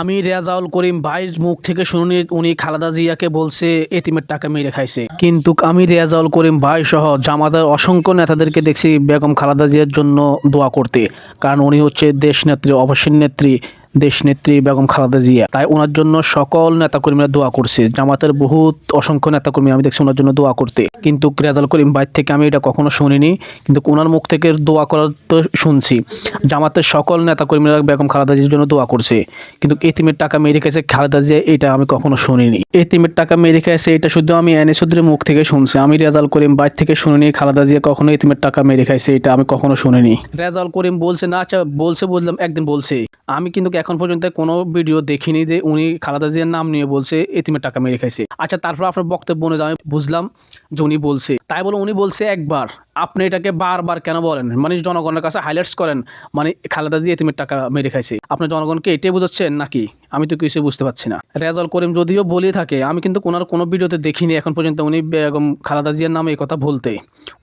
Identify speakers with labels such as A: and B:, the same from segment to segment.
A: আমি রেজাউল করিম ভাইয়ের মুখ থেকে শুনি, উনি খালাদা জিয়াকে বলছে, এতিমের টাকা মেরে খাইছে। কিন্তু আমি রেজাউল করিম ভাই সহ জামাতের অসংখ্য নেতাদেরকে দেখছি বেগম খালাদা জিয়ার জন্য দোয়া করতে। কারণ উনি হচ্ছে দেশ নেত্রী, অবসর নেত্রী। দেশ নেত্রী বেগম খালেদা জিয়া। তাই ওনার জন্য সকল নেতাকর্মীরা দোয়া করছে। জামাতের বহুত অসংখ্য নেতাকর্মী আমি দেখছি ওনার জন্য দোয়া করতে। কিন্তু রেজাউল করিম বাইর থেকে আমি এটা কখনো শুনিনি। কিন্তু ওনার মুখ থেকে দোয়া করার তো শুনছি। জামাতের সকল নেতাকর্মীরা বেগম খালেদা জিয়ার জন্য দোয়া করছে। কিন্তু এতিমের টাকা মেরে খেয়েছে খালেদা জিয়া, এটা আমি কখনো শুনিনি। এতিমের টাকা মেরে খেয়েছে, এটা শুধু আমি এনএসুদ্রের মুখ থেকে শুনছি। আমি রেজাল করিম বাইর থেকে শুনিনি, খালেদা জিয়া কখনো এতিমের টাকা মেরে খাইছে এটা আমি কখনো শুনিনি। রেজাল করিম বলছে, না আচ্ছা বলছে বললাম, একদিন বলছে। আমি কিন্তু এখন পর্যন্ত কোনো ভিডিও দেখিনি যে উনি খালাদা জিয়ার নাম নিয়ে বলছে, এতিমের টাকা মেরে খাইছে। আচ্ছা তারপর আপনার বক্তব্য অনুযায়ী আমি বুঝলাম যে উনি বলছে। তাই বলে উনি বলছে একবার, আপনি এটাকে বারবার কেন বলেন? মানে জনগণের কাছে হাইলাইটস করেন মানে খালেদা জিয়া এতিমের টাকা মেরে খাইছে। আপনার জনগণকে এটাই বুঝাচ্ছেন নাকি? আমি তো কিছু বুঝতে পারছি না। রেজাল করিম যদিও বলে থাকে, আমি কিন্তু ওনার কোনো ভিডিওতে দেখিনি, এখন পর্যন্ত উনি বেগম খালাদা জিয়ার নামে এই কথা বলতে।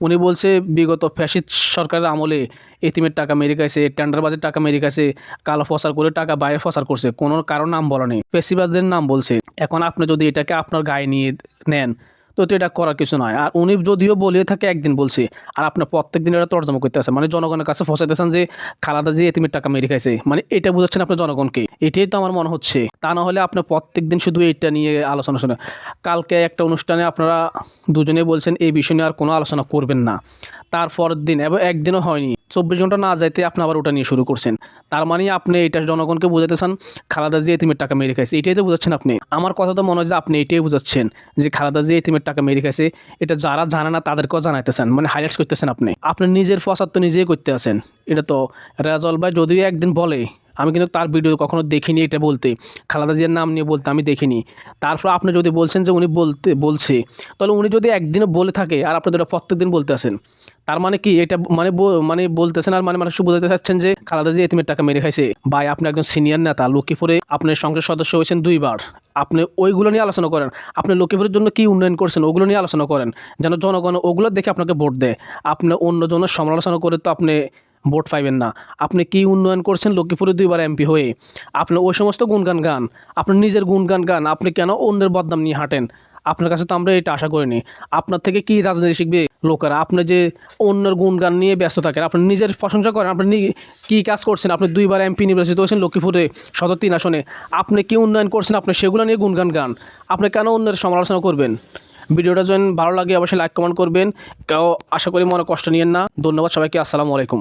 A: উনি বলছে, বিগত ফ্যাসিদ সরকারের আমলে এতিমের টাকা মেরে খাইছে, টেন্ডারবাজের টাকা মেরে গেছে কালো ফসার করে টাকা বাইরে ফসার করছে, কোনো কারোর নাম বলা নেই। পেশিবাজদের নাম বলছে। এখন আপনি যদি এটাকে আপনার গায়ে নিয়ে নেন তো এটা করার কিছু নয়। আর উনি যদিও বলে থাকে, একদিন বলছে, আর আপনার প্রত্যেক দিন এটা তর্জমা করতে আছে মানে জনগণের কাছে ফসাইতেছেন যে, খালাদা যে এতিমের টাকা মেরে খাইছে। মানে এটা বুঝাচ্ছেন আপনার জনগণকে এটাই তো আমার মনে হচ্ছে। তা না হলে আপনার প্রত্যেক দিন শুধু এটা নিয়ে আলোচনা শুনে। কালকে একটা অনুষ্ঠানে আপনারা দুজনে বলছেন, এই বিষয় নিয়ে আর কোনো আলোচনা করবেন না। তারপর দিন, এবং একদিনও হয়নি। চব্বিশ ঘণ্টা না যাইতে আপনি আবার ওটা নিয়ে শুরু করছেন। তার মানে আপনি এটা জনগণকে বোঝাতে চান, খালাদা যে এতিমের টাকা মেরে খাইছে। এটাই তো বোঝাচ্ছেন আপনি। আমার কথা তো মনে হয় যে আপনি এটাই বোঝাচ্ছেন, যে খালাদা যে এতিমের টাকা মেরে খাইছে। এটা যারা জানে না তাদেরকেও জানাইতেছেন মানে হাইলাইটস করতেছেন আপনি। আপনি নিজের ফসাদ তো নিজেই করতে আছেন। এটা তো রাজল ভাই যদিও একদিন বলে, আমি কিন্তু তার ভিডিও কখনো দেখিনি এটা বলতে। খালাদা জিয়ার নাম নিয়ে বলতে আমি দেখিনি। তারপর আপনি যদি বলছেন যে উনি বলতে, বলছে, তাহলে উনি যদি একদিনও বলে থাকে আর আপনি যেটা প্রত্যেক দিন বলতে আসেন তার মানে কি? এটা মানে মানে বলতেছেন আর মানে মানুষ বোঝাতে চাচ্ছেন যে খালাদা জিয়া এতিমের টাকা মেরে খাইছে। ভাই, আপনি একজন সিনিয়র নেতা, লক্ষ্মীপুরে আপনার সংসদ সদস্য হয়েছেন দুইবার। আপনি ওইগুলো নিয়ে আলোচনা করেন। আপনি লক্ষ্মীপুরের জন্য কি উন্নয়ন করছেন, ওগুলো নিয়ে আলোচনা করেন। যেন জনগণ ওগুলো দেখে আপনাকে ভোট দেয়। আপনি অন্য জনের সমালোচনা করে তো আপনি ভোট পাইবেন না। আপনি কি উন্নয়ন করছেন, লক্ষ্মীপুরে দুইবার এমপি হয়ে? আপনি ওই সমস্ত গুণগান গান। আপনি নিজের গুণগান গান। আপনি কেন অন্যের বদনাম নিয়ে হাঁটেন? আপনার কাছে তো আমরা এটা আশা করিনি। আপনার থেকে কি রাজনীতি শিখবে লোকেরা? আপনি যে অন্যের গুণগান নিয়ে ব্যস্ত থাকেন, আপনি নিজের প্রশংসা করেন, আপনি কি কাজ করছেন, আপনি দুইবার এমপি নির্বাচিত হয়েছেন লক্ষ্মীপুরে, সদর তিন আসনে। আপনি কি উন্নয়ন করছেন? আপনি সেগুলো নিয়ে গুণগান গান। আপনি কেন অন্যের সমালোচনা করবেন? ভিডিওটা যদি ভালো লাগে, অবশ্যই লাইক কমেন্ট করবেন। কেউ আশা করি মনে কষ্ট নিয়েন না। ধন্যবাদ সবাইকে। আসসালামু আলাইকুম।